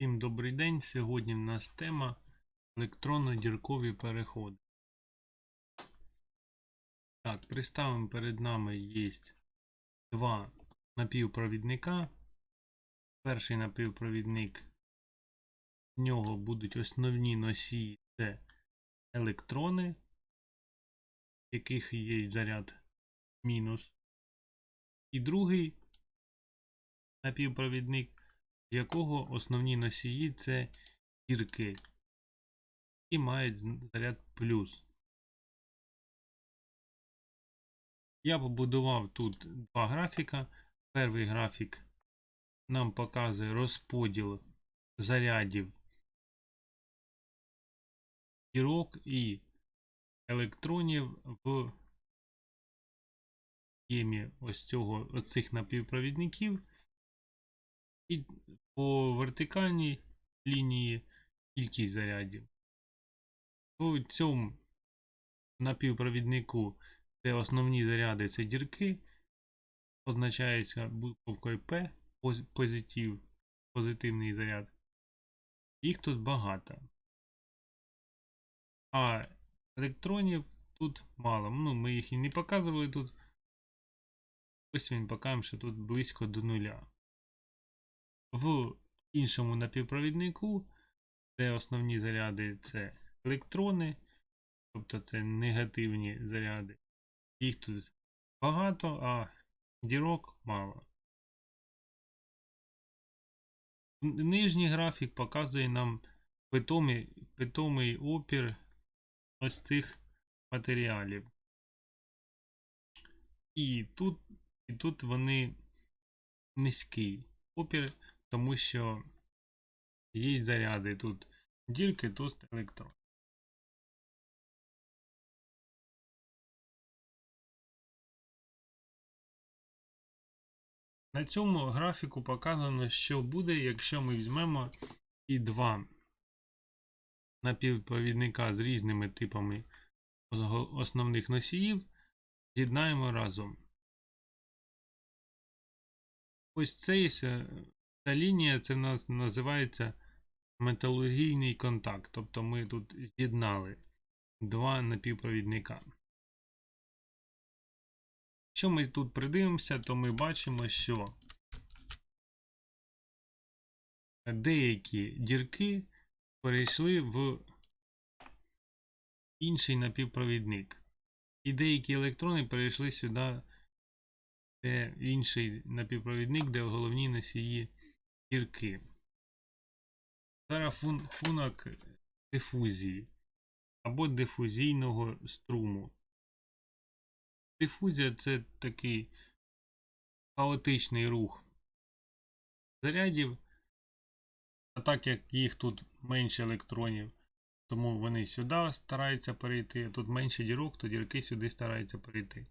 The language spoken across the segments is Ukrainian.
Всім добрий день. Сьогодні в нас тема електронно-діркові переходи. Так, представимо перед нами є два напівпровідника. Перший напівпровідник, в нього будуть основні носії це електрони, в яких є заряд мінус. І другий напівпровідник з якого основні носії це зірки, і мають заряд плюс. Я побудував тут два графіка. Перший графік нам показує розподіл зарядів зірок і електронів в схемі ось цього оцих напівпровідників. І по вертикальній лінії кількість зарядів. У цьому напівпровіднику, де основні заряди це дірки, позначається буковкою P позитив, позитивний заряд. Їх тут багато. А електронів тут мало. Ну, ми їх і не показували тут. Ось він покажемо, що тут близько до нуля. В іншому напівпровіднику, де основні заряди це електрони, тобто це негативні заряди. Їх тут багато, а дірок мало. Нижній графік показує нам питомий, питомий опір ось цих матеріалів. І тут, і тут вони низький опір тому що є заряди тут дірки, тут електрон. На цьому графіку показано, що буде, якщо ми візьмемо і два напівпровідника з різними типами основних носіїв, з'єднаємо разом. Ось цей Ця лінія це називається металургійний контакт. Тобто ми тут з'єднали два напівпровідника. Якщо ми тут придивимося, то ми бачимо, що деякі дірки перейшли в інший напівпровідник. І деякі електрони перейшли сюди, де інший напівпровідник, де головні носії гірки. Зараз фунок дифузії або дифузійного струму. Дифузія це такий хаотичний рух зарядів, а так як їх тут менше електронів, тому вони сюди стараються перейти, а тут менше дірок, то дірки сюди стараються перейти.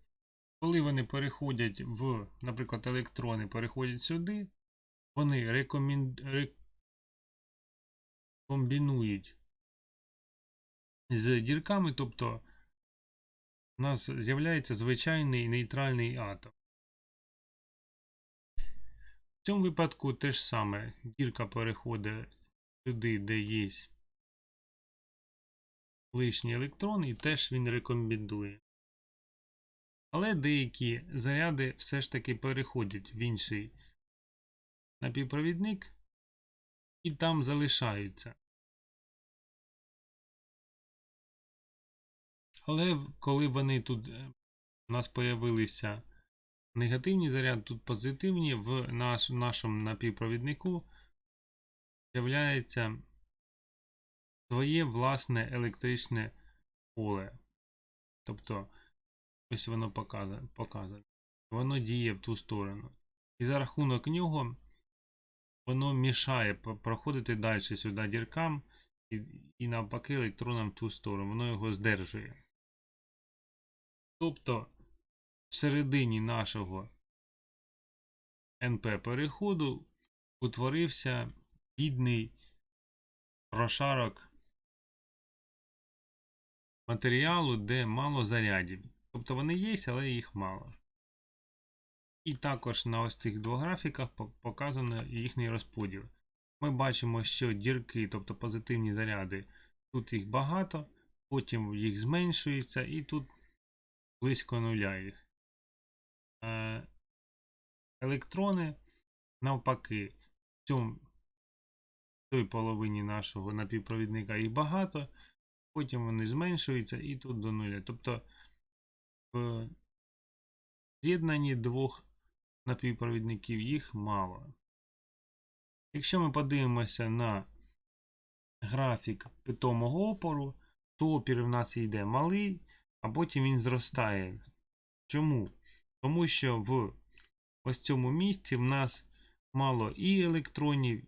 Коли вони переходять в, наприклад, електрони переходять сюди, вони рекомен... рекомбінують з дірками, тобто у нас з'являється звичайний нейтральний атом. В цьому випадку те ж саме. Дірка переходить сюди, де є лишній електрон, і теж він рекомбінує. Але деякі заряди все ж таки переходять в інший напівпровідник і там залишаються. Але коли вони тут е, у нас появилися негативні заряди, тут позитивні, в наш, нашому напівпровіднику з'являється своє власне електричне поле. Тобто, ось воно показане. Воно діє в ту сторону. І за рахунок нього воно мішає проходити далі сюди діркам і, і навпаки електронам в ту сторону, воно його здержує. Тобто всередині нашого НП переходу утворився бідний прошарок матеріалу, де мало зарядів. Тобто вони є, але їх мало. І також на ось цих двох графіках показано їхній розподіл. ми бачимо, що дірки, тобто позитивні заряди, тут їх багато, потім їх зменшується і тут близько нуля їх. Е, Електрони, навпаки, в цьому половині нашого напівпровідника їх багато, потім вони зменшуються і тут до нуля. Тобто в з'єднанні двох напівпровідників їх мало. Якщо ми подивимося на графік питомого опору, то опір в нас йде малий, а потім він зростає. Чому? Тому що в ось цьому місці в нас мало і електронів,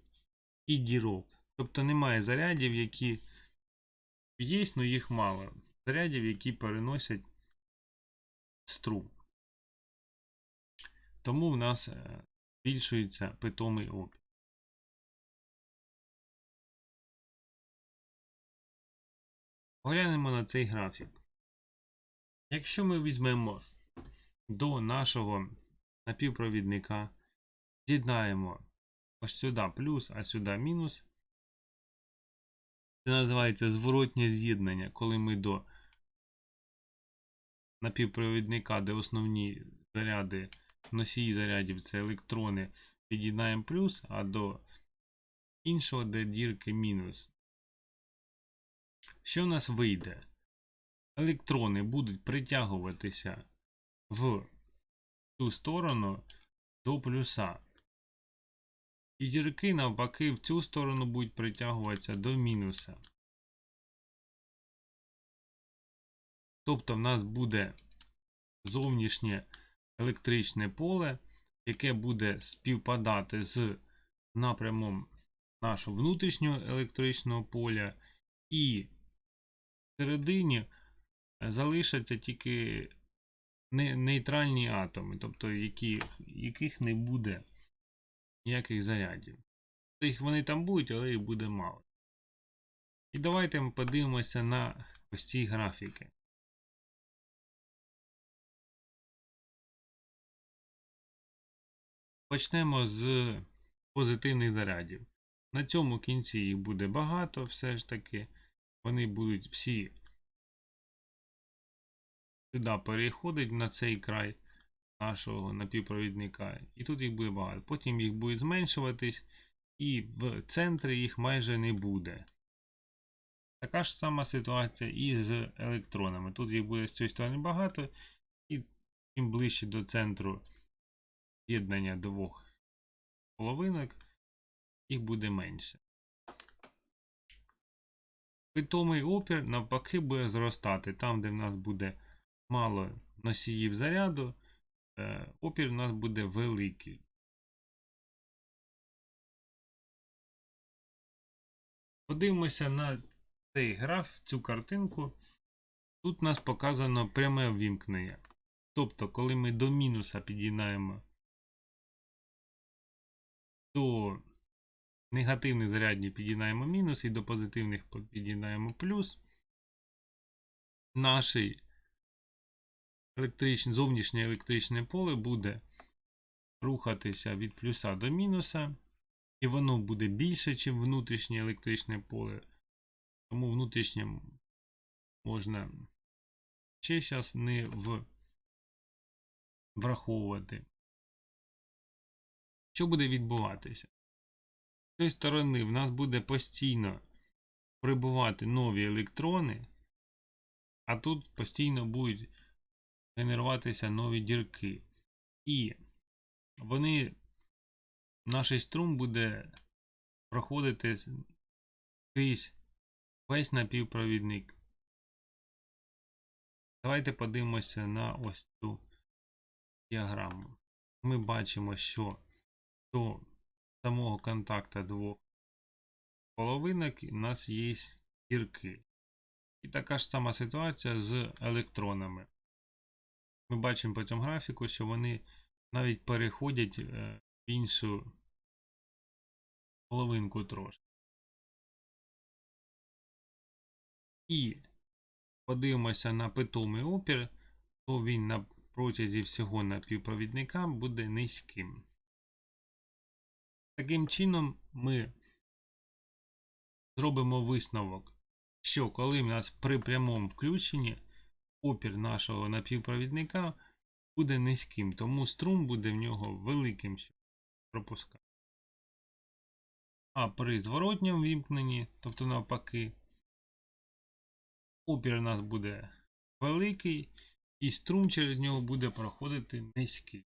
і дірок. Тобто немає зарядів, які є, але їх мало. Зарядів, які переносять струм. Тому в нас е, збільшується питомий опір. Поглянемо на цей графік. Якщо ми візьмемо до нашого напівпровідника, з'єднаємо ось сюди плюс, а сюди мінус. Це називається зворотнє з'єднання, коли ми до напівпровідника, де основні заряди, носії зарядів це електрони, під'єднаємо плюс, а до іншого, де дірки мінус. Що в нас вийде? Електрони будуть притягуватися в цю сторону до плюса. І дірки, навпаки, в цю сторону будуть притягуватися до мінуса. Тобто в нас буде зовнішнє електричне поле, яке буде співпадати з напрямом нашого внутрішнього електричного поля, і всередині залишаться тільки нейтральні атоми, тобто які, яких не буде ніяких зарядів. Їх вони там будуть, але їх буде мало. І давайте ми подивимося на ось ці графіки. Почнемо з позитивних зарядів. На цьому кінці їх буде багато, все ж таки. Вони будуть всі сюди переходить на цей край нашого напівпровідника. І тут їх буде багато. Потім їх буде зменшуватись, і в центрі їх майже не буде. Така ж сама ситуація і з електронами. Тут їх буде з цієї сторони багато, і чим ближче до центру з'єднання двох половинок, їх буде менше. Питомий опір навпаки буде зростати. Там, де в нас буде мало носіїв заряду, е, опір у нас буде великий. Подивимося на цей граф, цю картинку. Тут у нас показано пряме ввімкнення. Тобто, коли ми до мінуса під'єднаємо до негативних зарядні під'єднаємо мінус і до позитивних під'єднаємо плюс, наше електричне, зовнішнє електричне поле буде рухатися від плюса до мінуса, і воно буде більше, ніж внутрішнє електричне поле. Тому внутрішнє можна ще зараз не в... враховувати. Що буде відбуватися? З цієї сторони в нас буде постійно прибувати нові електрони, а тут постійно будуть генеруватися нові дірки. І вони, наш струм буде проходити крізь весь напівпровідник. Давайте подивимося на ось цю діаграму. Ми бачимо, що до самого контакта двох половинок у нас є дірки. І така ж сама ситуація з електронами. Ми бачимо по цьому графіку, що вони навіть переходять е, в іншу половинку трошки. І подивимося на питомий опір, то він на протязі всього напівпровідника буде низьким. Таким чином, ми зробимо висновок, що коли в нас при прямому включенні опір нашого напівпровідника буде низьким, тому струм буде в нього великим, щоб пропускати. А при зворотньому вімкненні, тобто навпаки, опір у нас буде великий, і струм через нього буде проходити низький.